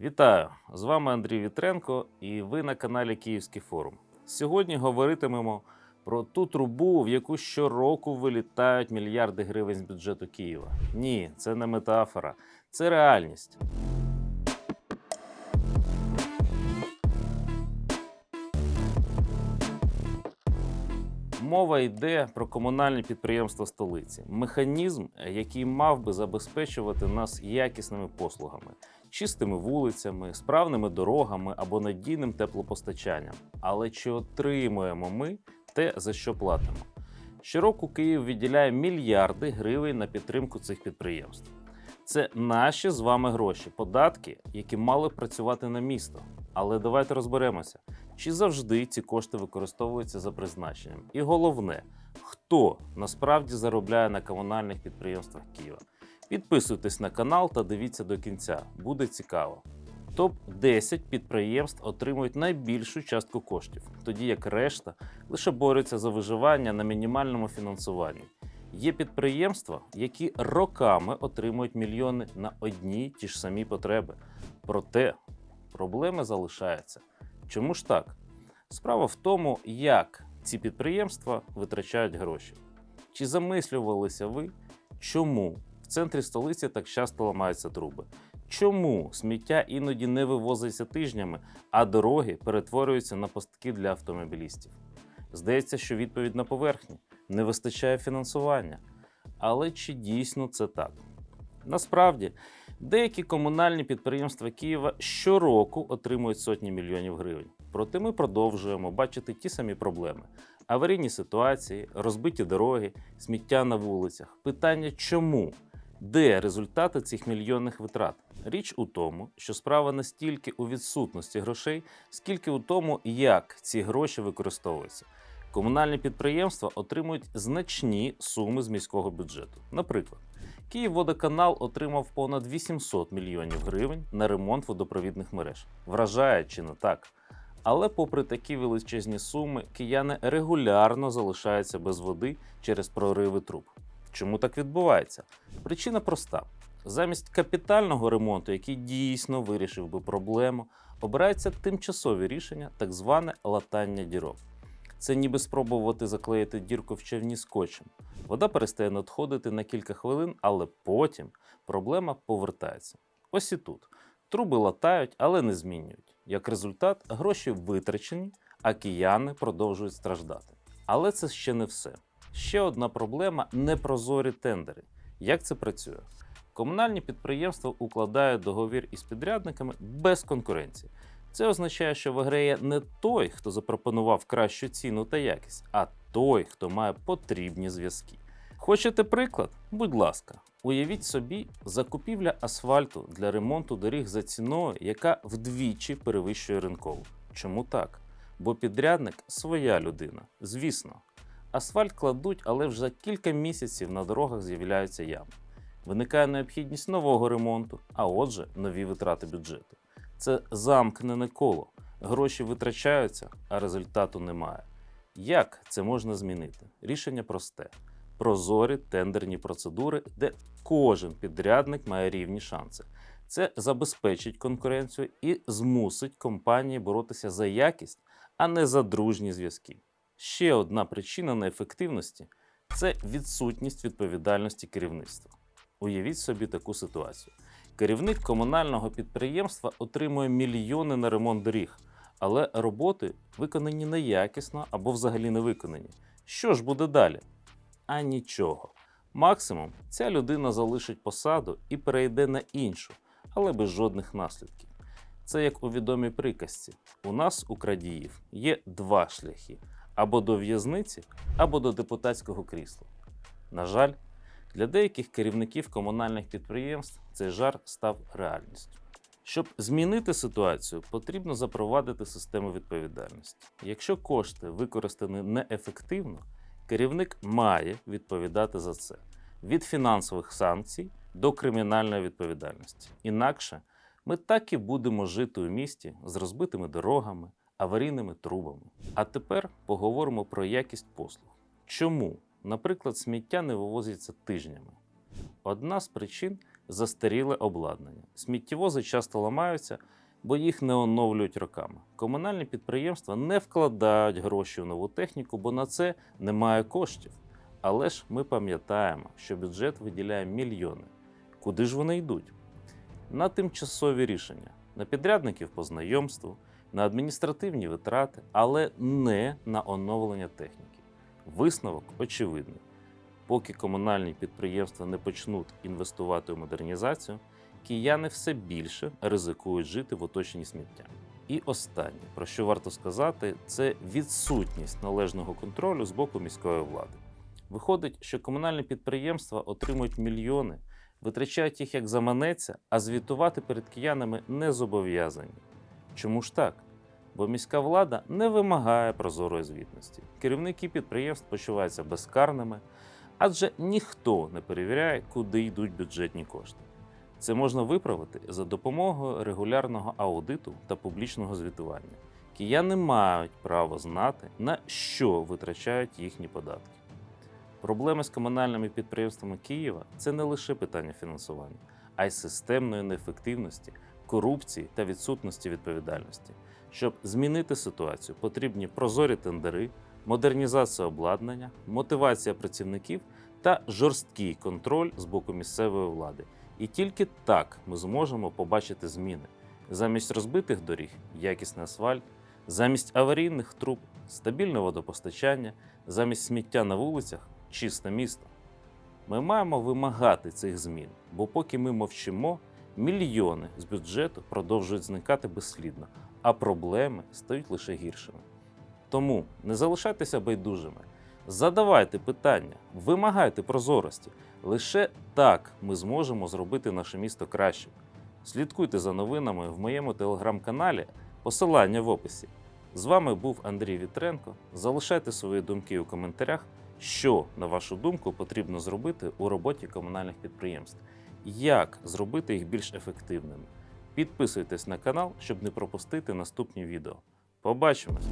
Вітаю! З вами Андрій Вітренко, і ви на каналі Київський форум. Сьогодні говоритимемо про ту трубу, в яку щороку вилітають мільярди гривень з бюджету Києва. Ні, це не метафора, це реальність. Мова йде про комунальні підприємства столиці, механізм, який мав би забезпечувати нас якісними послугами, чистими вулицями, справними дорогами або надійним теплопостачанням. Але чи отримуємо ми те, за що платимо? Щороку Київ відділяє мільярди гривень на підтримку цих підприємств. Це наші з вами гроші, податки, які мали працювати на місто. Але давайте розберемося, чи завжди ці кошти використовуються за призначенням. І головне, хто насправді заробляє на комунальних підприємствах Києва. Підписуйтесь на канал та дивіться до кінця, буде цікаво. Топ 10 підприємств отримують найбільшу частку коштів, тоді як решта лише борються за виживання на мінімальному фінансуванні. Є підприємства, які роками отримують мільйони на одні ті ж самі потреби. Проте проблеми залишаються. Чому ж так? Справа в тому, як ці підприємства витрачають гроші. Чи замислювалися ви, чому центрі столиці так часто ламаються труби? Чому сміття іноді не вивозиться тижнями, а дороги перетворюються на пастки для автомобілістів? Здається, що відповідь на поверхні не вистачає фінансування. Але чи дійсно це так? Насправді, деякі комунальні підприємства Києва щороку отримують сотні мільйонів гривень. Проте ми продовжуємо бачити ті самі проблеми: аварійні ситуації, розбиті дороги, сміття на вулицях. Питання чому? Де результати цих мільйонних витрат? Річ у тому, що справа не стільки у відсутності грошей, скільки у тому, як ці гроші використовуються. Комунальні підприємства отримують значні суми з міського бюджету. Наприклад, Київводоканал отримав понад 800 мільйонів гривень на ремонт водопровідних мереж. Вражає чи не так? Але, попри такі величезні суми, кияни регулярно залишаються без води через прориви труб. Чому так відбувається? Причина проста: замість капітального ремонту, який дійсно вирішив би проблему, обираються тимчасові рішення, так зване латання дірок. Це ніби спробувати заклеїти дірку в човні скотчем. Вода перестає надходити на кілька хвилин, але потім проблема повертається. Ось і тут. Труби латають, але не змінюють. Як результат, гроші витрачені, а кияни продовжують страждати. Але це ще не все. Ще одна проблема непрозорі тендери. Як це працює? Комунальні підприємства укладають договір із підрядниками без конкуренції. Це означає, що виграє не той, хто запропонував кращу ціну та якість, а той, хто має потрібні зв'язки. Хочете приклад? Будь ласка, уявіть собі закупівля асфальту для ремонту доріг за ціною, яка вдвічі перевищує ринкову. Чому так? Бо підрядник своя людина, звісно. Асфальт кладуть, але вже за кілька місяців на дорогах з'являються ями. Виникає необхідність нового ремонту, а отже, нові витрати бюджету. Це замкнене коло. Гроші витрачаються, а результату немає. Як це можна змінити? Рішення просте: прозорі тендерні процедури, де кожен підрядник має рівні шанси. Це забезпечить конкуренцію і змусить компанії боротися за якість, а не за дружні зв'язки. Ще одна причина неефективності це відсутність відповідальності керівництва. Уявіть собі таку ситуацію. Керівник комунального підприємства отримує мільйони на ремонт доріг, але роботи виконані неякісно або взагалі не виконані. Що ж буде далі? А нічого. Максимум, ця людина залишить посаду і перейде на іншу, але без жодних наслідків. Це як у відомій приказці: у нас, у крадіїв, є два шляхи: або до в'язниці, або до депутатського крісла. На жаль, для деяких керівників комунальних підприємств цей жар став реальністю. Щоб змінити ситуацію, потрібно запровадити систему відповідальності. Якщо кошти використані неефективно, керівник має відповідати за це від фінансових санкцій до кримінальної відповідальності. Інакше ми так і будемо жити у місті з розбитими дорогами, аварійними трубами. А тепер поговоримо про якість послуг. Чому, наприклад, сміття не вивозиться тижнями? Одна з причин застаріле обладнання. Сміттєвози часто ламаються, бо їх не оновлюють роками. Комунальні підприємства не вкладають гроші в нову техніку, бо на це немає коштів. Але ж ми пам'ятаємо, що бюджет виділяє мільйони. Куди ж вони йдуть? На тимчасові рішення, на підрядників по знайомству, на адміністративні витрати, але не на оновлення техніки. Висновок очевидний. Поки комунальні підприємства не почнуть інвестувати у модернізацію, кияни все більше ризикують жити в оточенні сміття. І останнє, про що варто сказати, це відсутність належного контролю з боку міської влади. Виходить, що комунальні підприємства отримують мільйони, витрачають їх як заманеться, а звітувати перед киянами не зобов'язані. Чому ж так? Бо міська влада не вимагає прозорої звітності. Керівники підприємств почуваються безкарними, адже ніхто не перевіряє, куди йдуть бюджетні кошти. Це можна виправити за допомогою регулярного аудиту та публічного звітування. Кияни мають право знати, на що витрачають їхні податки. Проблеми з комунальними підприємствами Києва це не лише питання фінансування, а й системної неефективності, корупції та відсутності відповідальності. Щоб змінити ситуацію, потрібні прозорі тендери, модернізація обладнання, мотивація працівників та жорсткий контроль з боку місцевої влади. І тільки так ми зможемо побачити зміни. Замість розбитих доріг якісний асфальт, замість аварійних труб стабільне водопостачання, замість сміття на вулицях чисте місто. Ми маємо вимагати цих змін, бо поки ми мовчимо, мільйони з бюджету продовжують зникати безслідно, а проблеми стають лише гіршими. Тому не залишайтеся байдужими, задавайте питання, вимагайте прозорості. Лише так ми зможемо зробити наше місто кращим. Слідкуйте за новинами в моєму телеграм-каналі, посилання в описі. З вами був Андрій Вітренко. Залишайте свої думки у коментарях, що, на вашу думку, потрібно зробити у роботі комунальних підприємств, як зробити їх більш ефективними. Підписуйтесь на канал, щоб не пропустити наступні відео. Побачимось!